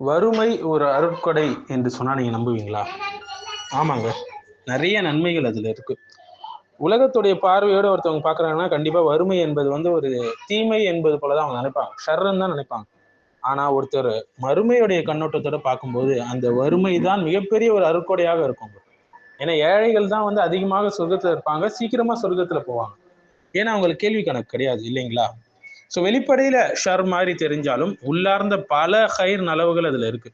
வறுமை ஒரு அருட்கொடை என்று சொன்னா நீங்க நம்புவீங்களா? ஆமாங்க. நிறைய நன்மைகள் அதுல இருக்கு. உலகத்துடைய பார்வையோட ஒருத்தவங்க பாக்குறாங்கன்னா கண்டிப்பா வறுமை என்பது வந்து ஒரு தீமை என்பது போலதான் அவங்க நினைப்பாங்க. ஷர்ன்னு தான் நினைப்பாங்க. ஆனா ஒருத்தர் மறுமையுடைய கண்ணோட்டத்தோட பார்க்கும்போது அந்த வறுமை தான் மிகப்பெரிய ஒரு அருட்கொடையாக இருக்கும். ஏன்னா ஏழைகள் தான் வந்து அதிகமாக சொர்க்கத்துல இருப்பாங்க. சீக்கிரமா சொர்க்கத்துல போவாங்க. ஏன்னா அவங்களுக்கு கேள்வி கணக்கு கிடையாது இல்லைங்களா? ஸோ வெளிப்படையில ஷர் மாதிரி தெரிஞ்சாலும் உள்ளார்ந்த பல ஹைர் நலவுகள் அதில் இருக்கு.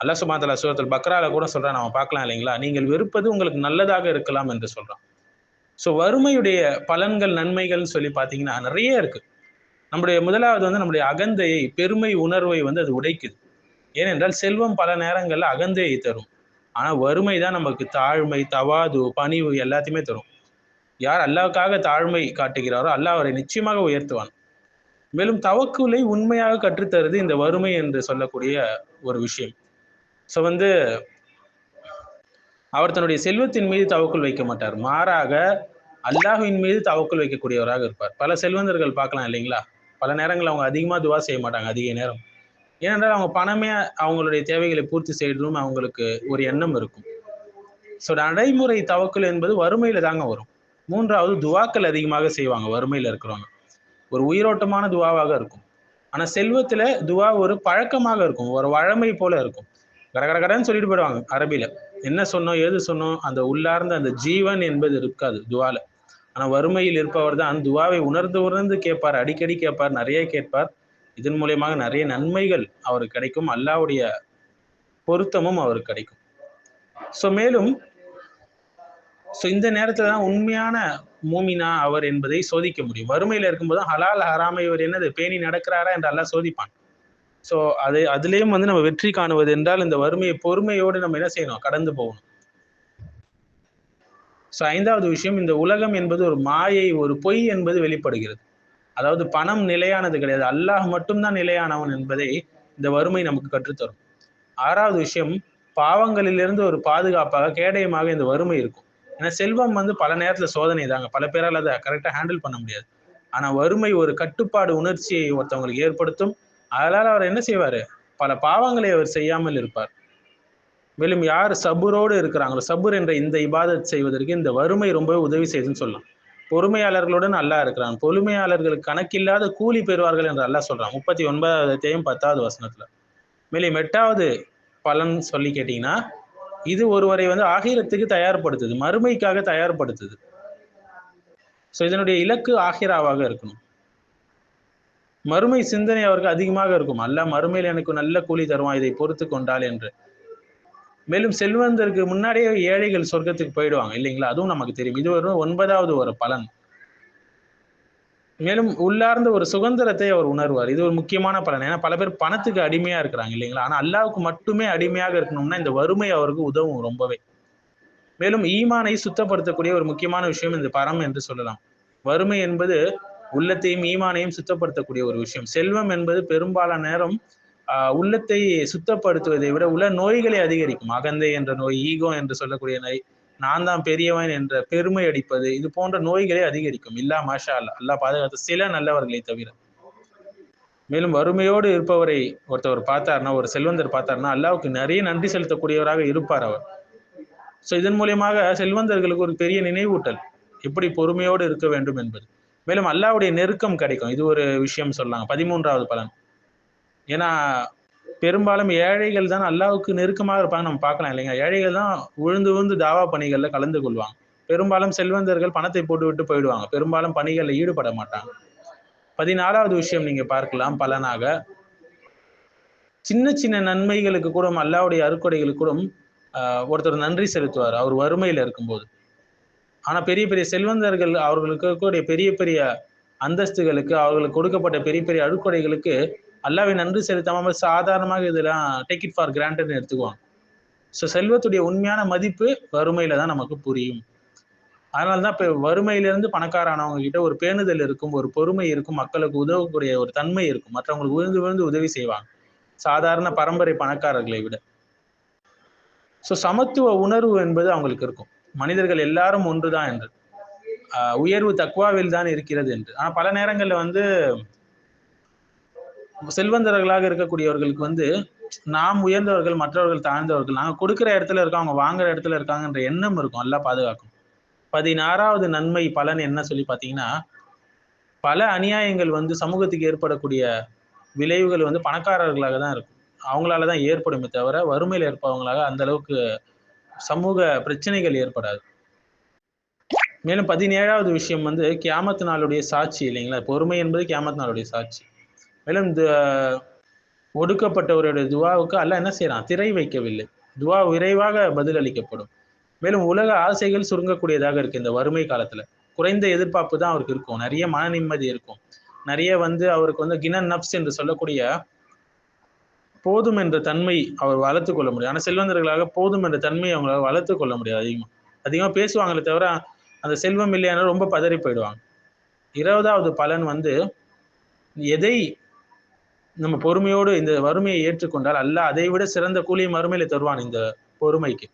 அல்லா சுமாத்தலா சூரத்தில் பக்ரால கூட சொல்றான் நம்ம பார்க்கலாம் இல்லைங்களா? நீங்கள் வெறுப்பது உங்களுக்கு நல்லதாக இருக்கலாம் என்று சொல்றான். ஸோ வறுமையுடைய பலன்கள் நன்மைகள்னு சொல்லி பார்த்தீங்கன்னா நிறைய இருக்கு. நம்முடைய முதலாவது வந்து நம்முடைய அகந்தையை பெருமை உணர்வை வந்து அது உடைக்குது. ஏனென்றால் செல்வம் பல நேரங்களில் அகந்தையை தரும். ஆனால் வறுமை தான் நமக்கு தாழ்மை தவாது பணிவு எல்லாத்தையுமே தரும். யார் அல்லாவுக்காக தாழ்மை காட்டுகிறாரோ அல்லாஹ் அவரை நிச்சயமாக உயர்த்துவான். மேலும் தவக்குலை உண்மையாக கற்றுத்தருது இந்த வறுமை என்று சொல்லக்கூடிய ஒரு விஷயம். ஸோ வந்து அவர் தன்னுடைய செல்வத்தின் மீது தவக்குள் வைக்க மாட்டார். மாறாக அல்லாஹுவின் மீது தவக்குள் வைக்கக்கூடியவராக இருப்பார். பல செல்வந்தர்கள் பார்க்கலாம் இல்லைங்களா? பல நேரங்கள் அவங்க அதிகமாக துவா செய்ய மாட்டாங்க அதிக நேரம். ஏனென்றால் அவங்க பணமே அவங்களுடைய தேவைகளை பூர்த்தி செய்யணும் அவங்களுக்கு ஒரு எண்ணம் இருக்கும். ஸோ நடைமுறை தவக்குல் என்பது வறுமையில தாங்க வரும். மூன்றாவது துவாக்கள் அதிகமாக செய்வாங்க வறுமையில இருக்கிறவங்க. ஒரு உயிரோட்டமான துவாவாக இருக்கும். ஆனால் செல்வத்துல துவா ஒரு பழக்கமாக இருக்கும். ஒரு வழமை போல இருக்கும். கடகடகடன்னு சொல்லிட்டு போயிடுவாங்க அரபில. என்ன சொன்னோம் ஏது சொன்னோம் அந்த உள்ளார்ந்த அந்த ஜீவன் என்பது இருக்காது துவால. ஆனால் வறுமையில் இருப்பவர் தான் துவாவை உணர்ந்து உணர்ந்து கேட்பார் அடிக்கடி கேட்பார் நிறைய கேட்பார். இதன் மூலியமாக நிறைய நன்மைகள் அவருக்கு கிடைக்கும். அல்லாவுடைய பொருத்தமும் அவருக்கு கிடைக்கும். ஸோ மேலும் ஸோ இந்த நேரத்தில் தான் உண்மையான மூமினா அவர் என்பதை சோதிக்க முடியும். வறுமையில இருக்கும்போது ஹலால் ஹராமை இவர் என்னது? பேணி நடக்கிறாரா என்று எல்லாம் சோதிப்பான். ஸோ அது அதுலேயும் வந்து நம்ம வெற்றி காணுவது என்றால் இந்த வறுமையை பொறுமையோடு நம்ம என்ன செய்யணும்? கடந்து போகணும். ஸோ ஐந்தாவது விஷயம் இந்த உலகம் என்பது ஒரு மாயை ஒரு பொய் என்பது வெளிப்படுகிறது. அதாவது பணம் நிலையானது கிடையாது. அல்லாஹ் மட்டும்தான் நிலையானவன் என்பதை இந்த வறுமை நமக்கு கற்றுத்தரும். ஆறாவது விஷயம் பாவங்களிலிருந்து ஒரு பாதுகாப்பாக கேடயமாக இந்த வறுமை இருக்கும். ஏன்னா செல்வம் வந்து பல நேரத்துல சோதனை தாங்க. பல பேரால் அதை கரெக்டாக ஹேண்டில் பண்ண முடியாது. ஆனா வறுமை ஒரு கட்டுப்பாடு உணர்ச்சியை ஒருத்தவங்களுக்கு ஏற்படுத்தும். அதனால அவர் என்ன செய்வாரு? பல பாவங்களை அவர் செய்யாமல் இருப்பார். மேலும் யார் சபுரோடு இருக்கிறாங்களோ சபுர் என்ற இந்த இபாதத் செய்வதற்கு இந்த வறுமை ரொம்ப உதவி செய்யுதுன்னு சொல்லலாம். பொறுமையாளர்களுடன் அல்லாஹ் இருக்கிறான். பொறுமையாளர்களுக்கு கணக்கில்லாத கூலி பெறுவார்கள் என்று அல்லா சொல்றான். முப்பத்தி ஒன்பதாவதையும் பத்தாவது வசனத்துல. மேலும் எட்டாவது பலன் சொல்லி கேட்டீங்கன்னா இது ஒருவரை வந்து ஆகிரத்துக்கு தயார்படுத்துது மறுமைக்காக தயார்படுத்துது. ஸோ இதனுடைய இலக்கு ஆகிராவாக இருக்கணும். மறுமை சிந்தனை அவருக்கு அதிகமாக இருக்கும். அல்ல மறுமையில் எனக்கு நல்ல கூலி தருவான் இதை பொறுத்து கொண்டால் என்று. மேலும் செல்வந்தருக்கு முன்னாடியே ஏழைகள் சொர்க்கத்துக்கு போயிடுவாங்க இல்லைங்களா? அதுவும் நமக்கு தெரியும். இது ஒரு ஒன்பதாவது ஒரு பலன். மேலும் உள்ளார்ந்த ஒரு சுதந்திரத்தை அவர் உணர்வார். இது ஒரு முக்கியமான பலன். ஏன்னா பல பேர் பணத்துக்கு அடிமையா இருக்கிறாங்க இல்லைங்களா? ஆனா அல்லாவுக்கு மட்டுமே அடிமையாக இருக்கணும்னா இந்த வறுமை அவருக்கு உதவும் ரொம்பவே. மேலும் ஈமானை சுத்தப்படுத்தக்கூடிய ஒரு முக்கியமான விஷயம் இந்த பரம் என்று சொல்லலாம். வறுமை என்பது உள்ளத்தையும் ஈமானையும் சுத்தப்படுத்தக்கூடிய ஒரு விஷயம். செல்வம் என்பது பெரும்பாலான நேரம் ஆஹ் உள்ளத்தை சுத்தப்படுத்துவதை விட உள்ள நோய்களை அதிகரிக்கும். அகந்தை என்ற நோய் ஈகோ என்று சொல்லக்கூடிய நோய் நான் தான் பெரியவன் என்ற பெருமை அடிப்பது இது போன்ற நோய்களை அதிகரிக்கும். இல்லா மாஷா அல்லா அல்லா பாதுகாத்த சில நல்லவர்களை தவிர. மேலும் வறுமையோடு இருப்பவரை ஒருத்தவர் பார்த்தார்னா ஒரு செல்வந்தர் பார்த்தார்னா அல்லாவுக்கு நிறைய நன்றி செலுத்தக்கூடியவராக இருப்பார் அவர். ஸோ இதன் மூலியமாக செல்வந்தர்களுக்கு ஒரு பெரிய நினைவூட்டல். எப்படி பொறுமையோடு இருக்க வேண்டும் என்பது. மேலும் அல்லாவுடைய நெருக்கம் கிடைக்கும். இது ஒரு விஷயம் சொல்லாங்க. பதிமூன்றாவது பலன். ஏன்னா பெரும்பாலும் ஏழைகள் தான் அல்லாவுக்கு நெருக்கமாக இருப்பாங்க. நம்ம பார்க்கலாம் இல்லைங்க. ஏழைகள் தான் உழுந்து உழுந்து தாவா பணிகளில் கலந்து கொள்வாங்க. பெரும்பாலும் செல்வந்தர்கள் பணத்தை போட்டு விட்டு போயிடுவாங்க. பெரும்பாலும் பணிகளில் ஈடுபட மாட்டாங்க. பதினாலாவது விஷயம் நீங்க பார்க்கலாம் பலனாக. சின்ன சின்ன நன்மைகளுக்கு கூட அல்லாவுடைய அறுக்கொடைகளுக்கு கூட ஒருத்தர் நன்றி செலுத்துவார். அவர் வறுமையில இருக்கும்போது. ஆனா பெரிய பெரிய செல்வந்தர்கள் அவர்களுக்கு கூடிய பெரிய பெரிய அந்தஸ்துகளுக்கு அவர்களுக்கு கொடுக்கப்பட்ட பெரிய பெரிய அறுக்கொடைகளுக்கு அல்லாவை நன்றி செலுத்தாம சாதாரணமாக இதெல்லாம் டேக் இட் ஃபார் கிராண்டட்னு எடுத்துக்குவாங்க. ஸோ செல்வத்துடைய உண்மையான மதிப்பு வறுமையில தான் நமக்கு புரியும். அதனால தான் இப்போ வறுமையிலிருந்து பணக்காரானவங்க கிட்ட ஒரு பேணுதல் இருக்கும் ஒரு பொறுமை இருக்கும் மக்களுக்கு உதவக்கூடிய ஒரு தன்மை இருக்கும். மற்றவங்களுக்கு விழுந்து விழுந்து உதவி செய்வாங்க. சாதாரண பரம்பரை பணக்காரர்களை விட. ஸோ சமத்துவ உணர்வு என்பது அவங்களுக்கு இருக்கும். மனிதர்கள் எல்லாரும் ஒன்றுதான் என்று. உயர்வு தக்குவாவில் தான் இருக்கிறது என்று. ஆனா பல நேரங்களில் வந்து செல்வந்தர்களாக இருக்கக்கூடியவர்களுக்கு வந்து நாம் உயர்ந்தவர்கள் மற்றவர்கள் தாழ்ந்தவர்கள் நாங்க கொடுக்குற இடத்துல இருக்கோம் அவங்க வாங்குற இடத்துல இருக்காங்கன்ற எண்ணம் இருக்கும் எல்லாம் பாதுகாக்கும். பதினாறாவது நன்மை பலன் என்ன சொல்லி பார்த்தீங்கன்னா பல அநியாயங்கள் வந்து சமூகத்துக்கு ஏற்படக்கூடிய விளைவுகள் வந்து பணக்காரர்களாக தான் இருக்கும். அவங்களால தான் ஏற்படுமே தவிர வறுமையில் இருப்பவங்களாக அந்த அளவுக்கு சமூக பிரச்சனைகள் ஏற்படாது. மேலும் பதினேழாவது விஷயம் வந்து கியாமத்து நாளுடைய சாட்சி இல்லைங்களா? பொறுமை என்பது கியாமத்து நாளுடைய சாட்சி. மேலும் இந்த ஒடுக்கப்பட்டவருடைய துவாவுக்கு அல்ல என்ன செய்யறான் திரை வைக்கவில்லை. துவா விரைவாக பதிலளிக்கப்படும். மேலும் உலக ஆசைகள் சுருங்கக்கூடியதாக இருக்கு இந்த வறுமை காலத்துல. குறைந்த எதிர்பார்ப்பு தான் அவருக்கு இருக்கும். நிறைய மன நிம்மதி இருக்கும். நிறைய வந்து அவருக்கு வந்து கினன் நப்ஸ் என்று சொல்லக்கூடிய போதும் என்ற தன்மை அவர் வளர்த்து கொள்ள முடியும் ஆனால் செல்வந்தர்களாக போதும் என்ற தன்மையை அவங்களால வளர்த்து கொள்ள முடியாது அதிகமாக அதிகமா பேசுவாங்களே தவிர அந்த செல்வம் இல்லையான ரொம்ப பதறி போயிடுவாங்க. இருபதாவது பலன் வந்து எதை நம்ம பொறுமையோடு இந்த வறுமையை ஏற்றுக்கொண்டால் அல்ல அதை விட சிறந்த கூலியை மறுமையில தருவான் இந்த பொறுமைக்கு.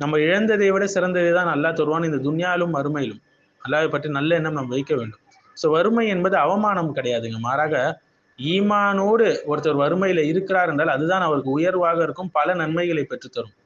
நம்ம இழந்ததை விட சிறந்ததை தான் நல்லா தருவான் இந்த துன்யாலும் மறுமையிலும். அல்லாவை பற்றி நல்ல எண்ணம் நம்ம வைக்க வேண்டும். ஸோ வறுமை என்பது அவமானம் கிடையாதுங்க. மாறாக ஈமானோடு ஒருத்தர் வறுமையில இருக்கிறார் என்றால் அதுதான் அவருக்கு உயர்வாக இருக்கும் பல நன்மைகளை பெற்றுத்தரும்